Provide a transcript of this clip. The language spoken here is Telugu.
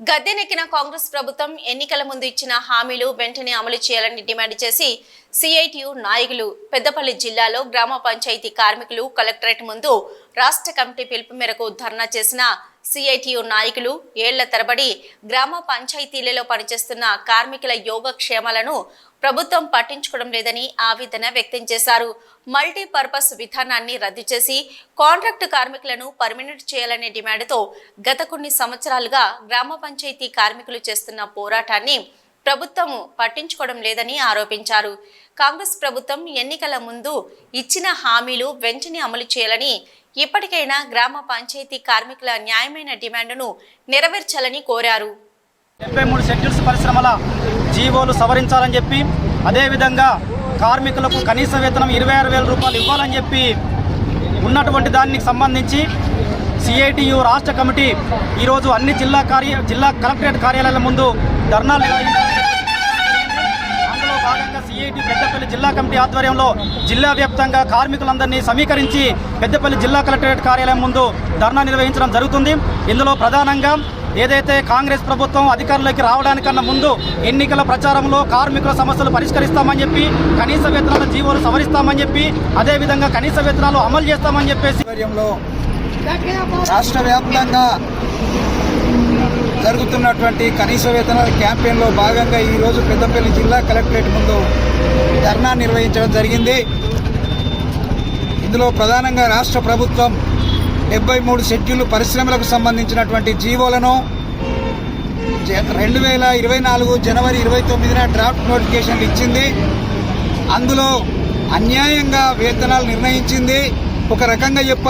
గద్దెనెక్కిన కాంగ్రెస్ ప్రభుత్వం ఎన్నికల ముందు ఇచ్చిన హామీలు వెంటనే అమలు చేయాలని డిమాండ్ చేసి సిఐటియు నాయకులు పెద్దపల్లి జిల్లాలో గ్రామ పంచాయతీ కార్మికులు కలెక్టరేట్ ముందు రాష్ట్ర కమిటీ పిలుపు మేరకు ధర్నా చేసిన సిఐటియు నాయకులు ఏళ్ళ తరబడి గ్రామ పంచాయతీలలో పనిచేస్తున్న కార్మికుల యోగక్షేమాలను ప్రభుత్వం పట్టించుకోవడం లేదని ఆవేదన వ్యక్తం చేశారు. మల్టీపర్పస్ విధానాన్ని రద్దు చేసి కాంట్రాక్టు కార్మికులను పర్మినెంట్ చేయాలనే డిమాండ్తో గత కొన్ని సంవత్సరాలుగా గ్రామ పంచాయతీ కార్మికులు చేస్తున్న పోరాటాన్ని ప్రభుత్వం పట్టించుకోవడం లేదని ఆరోపించారు. కాంగ్రెస్ ప్రభుత్వం ఎన్నికల ముందు ఇచ్చిన హామీలు వెంటనే అమలు చేయాలని ఇప్పటికైనా గ్రామ పంచాయతీ కార్మికుల న్యాయమైన డిమాండ్ను నెరవేర్చాలని కోరారు. డెబ్బై మూడు షెడ్యూల్స్ పరిశ్రమల జీవోలు సవరించాలని చెప్పి అదేవిధంగా కార్మికులకు కనీస వేతనం ఇరవై ఆరు వేల రూపాయలు ఇవ్వాలని చెప్పి ఉన్నటువంటి దానికి సంబంధించి సిఐటియు రాష్ట్ర కమిటీ ఈరోజు అన్ని జిల్లా కార్య జిల్లా కలెక్టరేట్ కార్యాలయాల ముందు ధర్నాలు నిర్వహించారు. భాగంగా సిఐటి పెద్దపల్లి జిల్లా కమిటీ ఆధ్వర్యంలో జిల్లా వ్యాప్తంగా కార్మికులందరినీ సమీకరించి పెద్దపల్లి జిల్లా కలెక్టరేట్ కార్యాలయం ముందు ధర్నా నిర్వహించడం జరుగుతుంది. ఇందులో ప్రధానంగా ఏదైతే కాంగ్రెస్ ప్రభుత్వం అధికారంలోకి రావడానికన్నా ముందు ఎన్నికల ప్రచారంలో కార్మికుల సమస్యలు పరిష్కరిస్తామని చెప్పి కనీస వేతనాల జీవోలు సవరిస్తామని చెప్పి అదేవిధంగా కనీస వేతనాలు అమలు చేస్తామని చెప్పేసి రాష్ట్ర వ్యాప్తంగా జరుగుతున్నటువంటి కనీస వేతనాల క్యాంపెయిన్లో భాగంగా ఈరోజు పెద్దపల్లి జిల్లా కలెక్టరేట్ ముందు ధర్నా నిర్వహించడం జరిగింది. ఇందులో ప్రధానంగా రాష్ట్ర ప్రభుత్వం డెబ్బై మూడు షెడ్యూల్ పరిశ్రమలకు సంబంధించినటువంటి జీవోలను రెండు వేల ఇరవై నాలుగు జనవరి ఇరవై తొమ్మిదిన డ్రాఫ్ట్ నోటిఫికేషన్లు ఇచ్చింది. అందులో అన్యాయంగా వేతనాలు నిర్ణయించింది. ఒక రకంగా చెప్పాలి